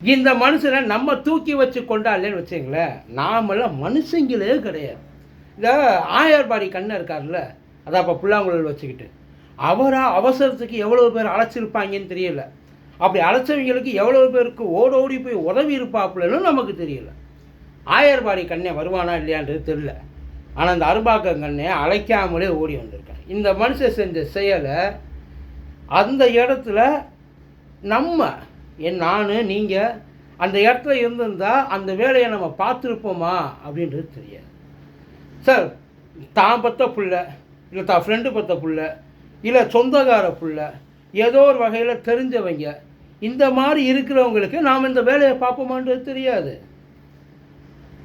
இந்த மனுஷனை நம்ம தூக்கி வச்சு கொண்டாடலன்னு வச்சுங்களேன் நாமெல்லாம் மனுஷங்களே கிடையாது. இந்த ஆயர்பாடி கண்ணன் இருக்கார்ல அதான் இப்போ புல்லாங்குழல் வச்சுக்கிட்டு. அவராக அவசரத்துக்கு எவ்வளோ பேர் அழைச்சிருப்பாங்கன்னு தெரியல. அப்படி அழைச்சவங்களுக்கு எவ்வளோ பேருக்கு ஓடோடி போய் உதவி இருப்பாப்புலன்னு நமக்கு தெரியல. ஆயர்பாடி கண்ணே வருவானா இல்லையான்றது தெரியல. ஆனால் அந்த அருபாக்கம் கண்ணே அழைக்காமலே ஓடி வந்திருக்கான் இந்த மனுஷன் செஞ்ச செயலை அந்த இடத்துல நம்ம என் நான் நீங்கள் அந்த இடத்துல இருந்திருந்தால் அந்த வேலையை நம்ம பார்த்துருப்போமா அப்படின்றது தெரியாது. சார் தான் பத்த புள்ள இல்லை தான் ஃப்ரெண்டு பத்த புள்ள இல்லை சொந்தக்கார புள்ள ஏதோ ஒரு வகையில் தெரிஞ்சவங்க இந்த மாதிரி இருக்கிறவங்களுக்கு நாம் இந்த வேலையை பார்ப்போமான்றது தெரியாது.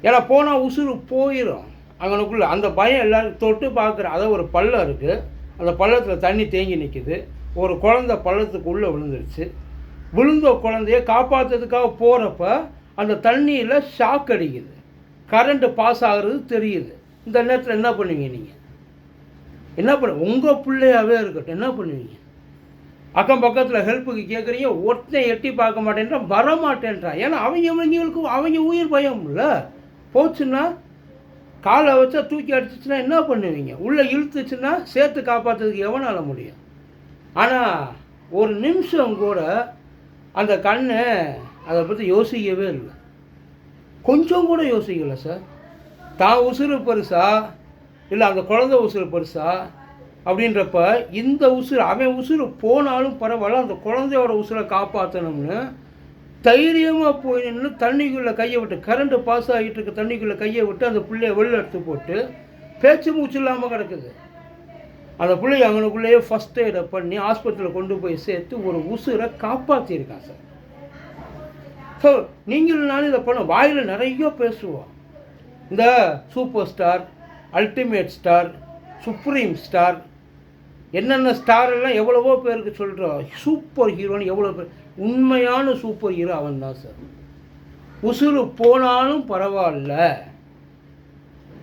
ஏன்னா போனால் உசுறு போயிடும் அங்கனுக்குள்ளே அந்த பயம் எல்லாரும் தொட்டு பார்க்குற அதை ஒரு பள்ளம் இருக்குது அந்த பள்ளத்தில் தண்ணி தேங்கி நிற்கிது ஒரு குழந்தை பள்ளத்துக்கு உள்ளே விழுந்துருச்சு. விழுந்த குழந்தைய காப்பாற்றுறதுக்காக போகிறப்ப அந்த தண்ணியில் ஷாக் அடிக்குது. கரண்ட்டு பாஸ் ஆகுறது தெரியுது. இந்த நேரத்தில் என்ன பண்ணுவீங்க நீங்கள் என்ன பண்ண உங்கள் பிள்ளையாகவே இருக்கட்டும் என்ன பண்ணுவீங்க? அக்கம் பக்கத்தில் ஹெல்ப்புக்கு கேட்குறீங்க ஒட்டனை எட்டி பார்க்க மாட்டேன்றான் வர மாட்டேன்றான் ஏன்னா அவங்க அவங்களுக்கு அவங்க உயிர் பயம் இல்லை. போச்சுன்னா காலை வச்சா தூக்கி அடிச்சிச்சுன்னா என்ன பண்ணுவீங்க? உள்ளே இழுத்துச்சுன்னா சேர்த்து காப்பாற்றுறதுக்கு எவனால் முடியும்? ஆனால் ஒரு நிமிஷம் கூட அந்த கண்ணை அதை பற்றி யோசிக்கவே இல்லை. கொஞ்சம் கூட யோசிக்கலை சார். தான் உசுறு பெருசா? இல்லை அந்த குழந்தை உசுறு பெருசா? அப்படின்றப்ப இந்த உசுறு அவன் உசுறு போனாலும் பரவாயில்ல அந்த குழந்தையோட உசுரை காப்பாற்றணும்னு தைரியமாக போய் நின்று தண்ணிக்குள்ளே கையை விட்டு கரண்ட்டு பாஸ் ஆகிட்டு இருக்க தண்ணிக்குள்ளே கையை விட்டு அந்த பிள்ளைய வெளில எடுத்து போட்டு பேச்சு மூச்சு இல்லாமல் கிடக்குது. அந்த பிள்ளைய அவனுக்குள்ளேயே ஃபஸ்ட் எய்டை பண்ணி ஆஸ்பத்திரியில் கொண்டு போய் சேர்த்து ஒரு உசுரை காப்பாற்றியிருக்கான் சார். ஸோ நீங்கள் நானும் இதை பண்ண வாயில் நிறைய பேசுவோம். இந்த super star ultimate star supreme star என்னென்ன ஸ்டாரெல்லாம் எவ்வளவோ பேருக்கு சொல்கிறோம் சூப்பர் ஹீரோன்னு எவ்வளோ பேர் உண்மையான சூப்பர் ஹீரோ அவன் தான் சார். உசுறு போனாலும் பரவாயில்ல.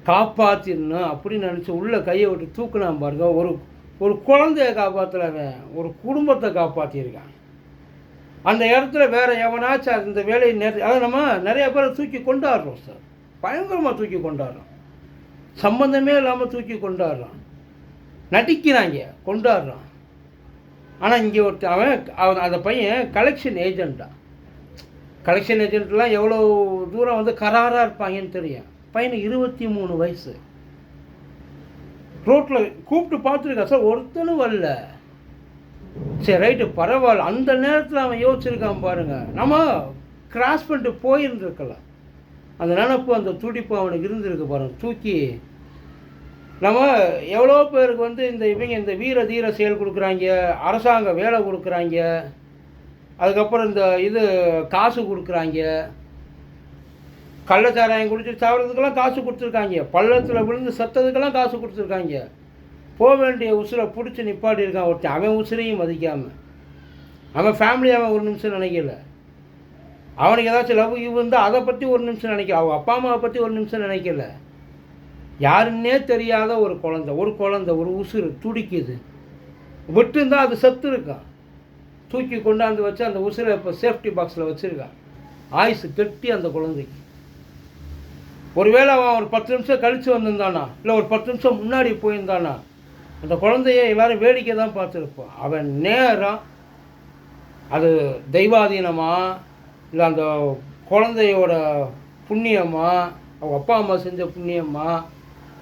காப்பாற்றிடணும் அப்படின்னு நினச்சி உள்ளே கையை விட்டு தூக்குனான் பாருங்க. ஒரு ஒரு குழந்தைய காப்பாற்றலவன் ஒரு குடும்பத்தை காப்பாற்றியிருக்கான் அந்த இடத்துல வேற எவனாச்சும் அந்த வேலையை நிறைய அதை நம்ம நிறைய பேரை தூக்கி கொண்டாடுறோம் சார். பயங்கரமாக தூக்கி கொண்டாடுறோம். சம்பந்தமே இல்லாமல் தூக்கி கொண்டாடுறான். நடிக்கிறாங்க கொண்டாடுறான். ஆனால் இங்கே ஒருத்தன் அவன் அவன் அந்த பையன் கலெக்ஷன் ஏஜெண்ட்டான் கலெக்ஷன் ஏஜென்ட்லாம் எவ்வளோ தூரம் வந்து கராராக இருப்பாங்கன்னு தெரியும். பையனுக்கு இருபத்தி மூணு வயசு. ரோட்டில் கூப்பிட்டு பார்த்துருக்கா சார் ஒருத்தனும் வரல. சரி ரைட்டு பரவாயில்ல. அந்த நேரத்தில் அவன் யோசிச்சிருக்கான் பாருங்க. நம்ம கிராஸ் பண்ணிட்டு போயிருந்துருக்கலாம். அந்த நினப்பு அந்த துடிப்பு அவனுக்கு இருந்திருக்கு பாருங்க. தூக்கி நம்ம எவ்வளோ பேருக்கு வந்து இந்த இவங்க இந்த வீர தீர செயல் கொடுக்குறாங்க அரசாங்க வேலை கொடுக்குறாங்க அதுக்கப்புறம் இந்த இது காசு கொடுக்குறாங்க கள்ளச்சாராயம் குடிச்சு சாப்பிட்றதுக்கெல்லாம் காசு கொடுத்துருக்காங்க. பள்ளத்தில் விழுந்து செத்ததுக்கெல்லாம் காசு கொடுத்துருக்காங்க. போக வேண்டிய உசுரை பிடிச்சி நிப்பாட்டி இருக்கான் ஒருத்தன். அவன் உசுரையும் மதிக்காமல் அவன் ஃபேமிலி அவன் ஒரு நிமிஷம் நினைக்கல. அவனுக்கு ஏதாச்சும் லவ் இருந்தால் அதை பற்றி ஒரு நிமிஷம் நினைக்கல அவன் அப்பா அம்மாவை பற்றி ஒரு நிமிஷம் நினைக்கல. யாருன்னே தெரியாத ஒரு குழந்த ஒரு குழந்த ஒரு உசுறு துடிக்குது. விட்டுருந்தா அது செத்து இருக்கான். தூக்கி கொண்டாந்து வச்சு அந்த உசுரை இப்போ சேஃப்டி பாக்ஸில் வச்சுருக்கான். ஆயுசு கெட்டி அந்த குழந்தைக்கு. ஒருவேளை அவன் ஒரு பத்து நிமிஷம் கழித்து வந்திருந்தானா? இல்லை ஒரு பத்து நிமிஷம் முன்னாடி போயிருந்தானா? அந்த குழந்தைய எல்லாரும் வேடிக்கை தான் பார்த்துருப்பான். அவன் நேரம் அது தெய்வாதீனமா? இல்லை அந்த குழந்தையோட புண்ணியமா? அவங்க அப்பா அம்மா செஞ்ச புண்ணியமா?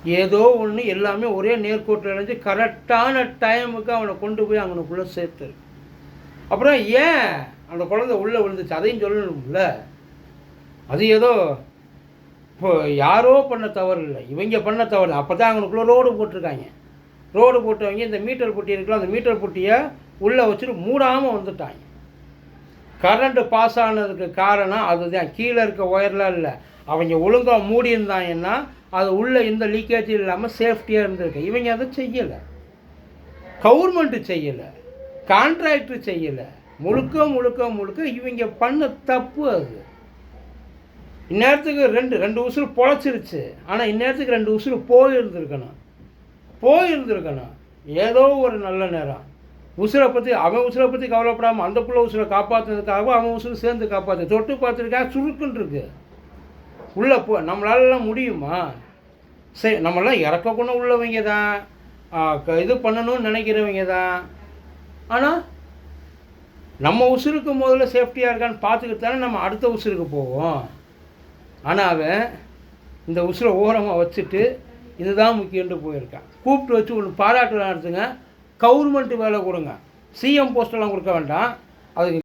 ஏதோ ஒன்று எல்லாமே ஒரே நேர்கோட்டில் இணைஞ்சு கரெக்டான டைமுக்கு அவனை கொண்டு போய் அவனுக்குள்ளே சேர்த்து அப்புறம் ஏன் அந்த குழந்தை உள்ளே விழுந்துச்சு? அதையும் சொல்லணும்ல. அது ஏதோ இப்போ யாரோ பண்ண தவறு இல்லை. இவங்க பண்ண தவறு அப்போ தான் அவங்களுக்குள்ளே ரோடு போட்டிருக்காங்க. ரோடு போட்டவங்க இந்த மீட்டர் பொட்டி இருக்கலாம் அந்த மீட்டர் பொட்டியை உள்ளே வச்சுட்டு மூடாமல் வந்துட்டாங்க. கரண்ட்டு பாஸ் ஆனதுக்கு காரணம் அதுதான். கீழே இருக்க ஒயர்லாம் இல்லை. அவங்க ஒழுங்காக மூடி இருந்தாங்கன்னா அது உள்ளே இந்த லீக்கேஜ் இல்லாமல் சேஃப்டியாக இருந்திருக்கு. இவங்க அதை செய்யலை. கவர்மெண்ட்டு செய்யலை. கான்ட்ராக்டர் செய்யலை. முழுக்க முழுக்க முழுக்க இவங்க பண்ண தப்பு அது. இந்நேரத்துக்கு ரெண்டு ரெண்டு உசுறு பொழைச்சிருச்சு. ஆனால் இந்நேரத்துக்கு ரெண்டு உசுறு போயிருந்துருக்கணும். போயிருந்துருக்கணும். ஏதோ ஒரு நல்ல நேரம். உசுரை பற்றி அவன் உசுரை பற்றி கவலைப்படாமல் அந்த புள்ள உசுரை காப்பாற்றுறதுக்காகவும் அவன் உசுறு சேர்ந்து காப்பாற்று தொட்டு பார்த்துருக்கா சுருக்குன்னு இருக்கு உள்ளே போ நம்மளாலலாம் முடியுமா? சரி நம்மளாம் இறக்கக்குன்னு உள்ளவங்க தான் க- இது பண்ணணும்னு நினைக்கிறவங்க தான் ஆனால் நம்ம உசுருக்கு முதல்ல சேஃப்டியாக இருக்கான்னு பார்த்துக்கிட்டு தானே நம்ம அடுத்த உசுருக்கு போவோம். ஆனால் அவன் இந்த உசுரை ஓரமாக வச்சுட்டு இதுதான் முக்கியன்று போயிருக்கான். கூப்பிட்டு வச்சு ஒன்று பாராட்டு நடத்துங்க. கவர்மெண்ட்டு வேலை கொடுங்க. சிஎம் போஸ்டெல்லாம் கொடுக்க வேண்டாம். அதுக்கு